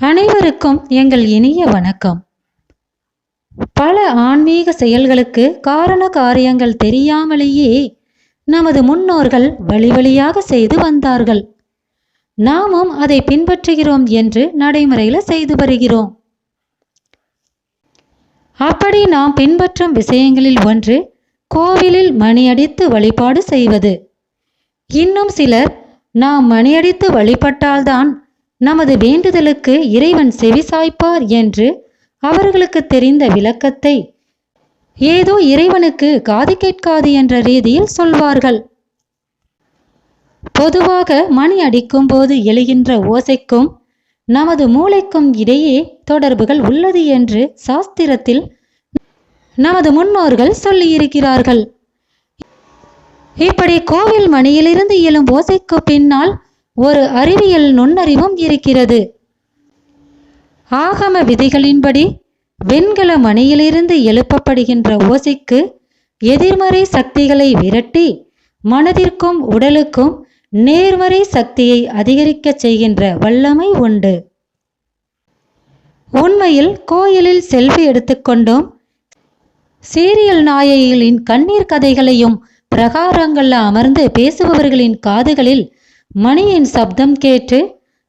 அனைவருக்கும் எங்கள் இனிய வணக்கம். பல ஆன்மீக செயல்களுக்கு காரண காரியங்கள் தெரியாமலேயே நமது முன்னோர்கள் வழி வழியாக செய்து வந்தார்கள். நாமும் அதை பின்பற்றுகிறோம் என்று நடைமுறையில் செய்து வருகிறோம். அப்படி நாம் பின்பற்றும் விஷயங்களில் ஒன்று கோவிலில் மணியடித்து வழிபாடு செய்வது. இன்னும் சிலர் நாம் மணியடித்து வழிபட்டால்தான் நமது வேண்டுதலுக்கு இறைவன் செவிசாய்ப்பார் என்று அவர்களுக்கு தெரிந்த விளக்கத்தை ஏதோ இறைவனுக்கு காது கேட்காது என்ற ரீதியில் சொல்வார்கள். பொதுவாக மணி அடிக்கும் போது எழுகின்ற ஓசைக்கும் நமது மூளைக்கும் இடையே தொடர்புகள் உள்ளது என்று சாஸ்திரத்தில் நமது முன்னோர்கள் சொல்லியிருக்கிறார்கள். இப்படி கோவில் மணியிலிருந்து எழும் ஓசைக்கு பின்னால் ஒரு அறிவியல் நுண்ணறிவும் இருக்கிறது. ஆகம விதிகளின்படி வெண்கல மணியிலிருந்து எழுப்பப்படுகின்ற ஓசைக்கு எதிர்மறை சக்திகளை விரட்டி மனதிற்கும் உடலுக்கும் நேர்மறை சக்தியை அதிகரிக்கச் செய்கின்ற வல்லமை உண்டு. உண்மையில் கோயிலில் செல்வி எடுத்துக்கொண்டும் சீரியல் நாயகிகளின் கண்ணீர் கதைகளையும் பிரகாரங்களில் அமர்ந்து பேசுபவர்களின் காதுகளில் மணியின் சப்தம் கேட்டு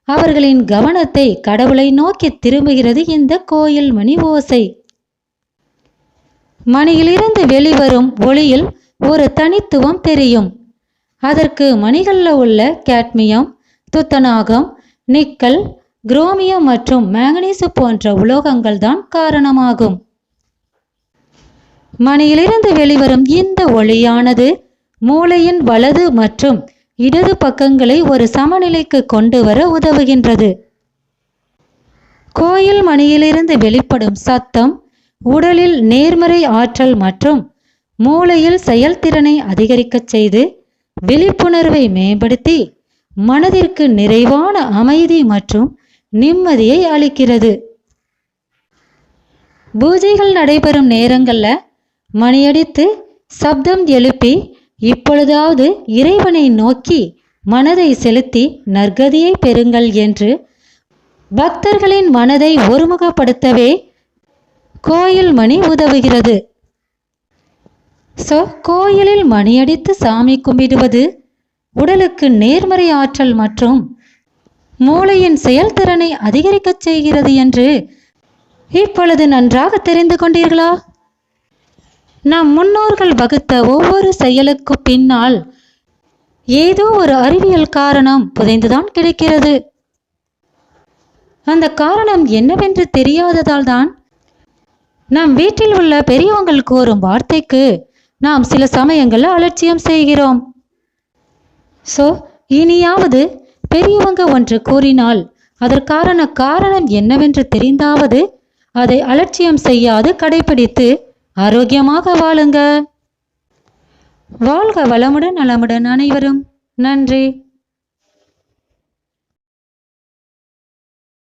அவர்களின் கவனத்தை கடவுளை நோக்கி திரும்புகிறது இந்த கோயில் மணி ஓசை மணியிலிருந்து வெளிவரும் ஒளியில் ஒரு தனித்துவம் தெரியும். அதற்கு மணிகளில் உள்ள கேட்மியம் துத்தநாகம் நிக்கல் குரோமியம் மற்றும் மேங்கனீசு போன்ற உலோகங்கள் தான் காரணமாகும். மணியிலிருந்து வெளிவரும் இந்த ஒளியானது மூளையின் வலது மற்றும் இடது பக்கங்களை ஒரு சமநிலைக்கு கொண்டு வர உதவுகின்றது. கோயில் மணியிலிருந்து வெளிப்படும் சத்தம் உடலில் நேர்மறை ஆற்றல் மற்றும் மூளையில் செயல்திறனை அதிகரிக்கச் செய்து விழிப்புணர்வை மேம்படுத்தி மனதிற்கு நிறைவான அமைதி மற்றும் நிம்மதியை அளிக்கிறது. பூஜைகள் நடைபெறும் நேரங்களில் மணியடித்து சப்தம் எழுப்பி இப்பொழுதாவது இறைவனை நோக்கி மனதை செலுத்தி நற்கதியை பெறுங்கள் என்று பக்தர்களின் மனதை ஒருமுகப்படுத்தவே கோயில் மணி உதவுகிறது. ஸோ கோயிலில் மணியடித்து சாமி கும்பிடுவது உடலுக்கு நேர்மறை ஆற்றல் மற்றும் மூளையின் செயல்திறனை அதிகரிக்கச் செய்கிறது என்று இப்பொழுது நன்றாக தெரிந்து கொண்டீர்களா? நம் முன்னோர்கள் வகுத்த ஒவ்வொரு செயலுக்கு பின்னால் ஏதோ ஒரு அறிவியல் காரணம் புதைந்துதான் கிடைக்கிறது. அந்த காரணம் என்னவென்று தெரியாததால் தான் நம் வீட்டில் உள்ள பெரியவங்கள் கூறும் வார்த்தைக்கு நாம் சில சமயங்களில் அலட்சியம் செய்கிறோம். ஸோ இனியாவது பெரியவங்க ஒன்று கூறினால் அதற்கான காரணம் என்னவென்று தெரிந்தாவது அதை அலட்சியம் செய்யாது கடைபிடித்து ஆரோக்கியமாக வாழுங்க. வாழ்க வளமுடன் நலமுடன் அனைவரும். நன்றி.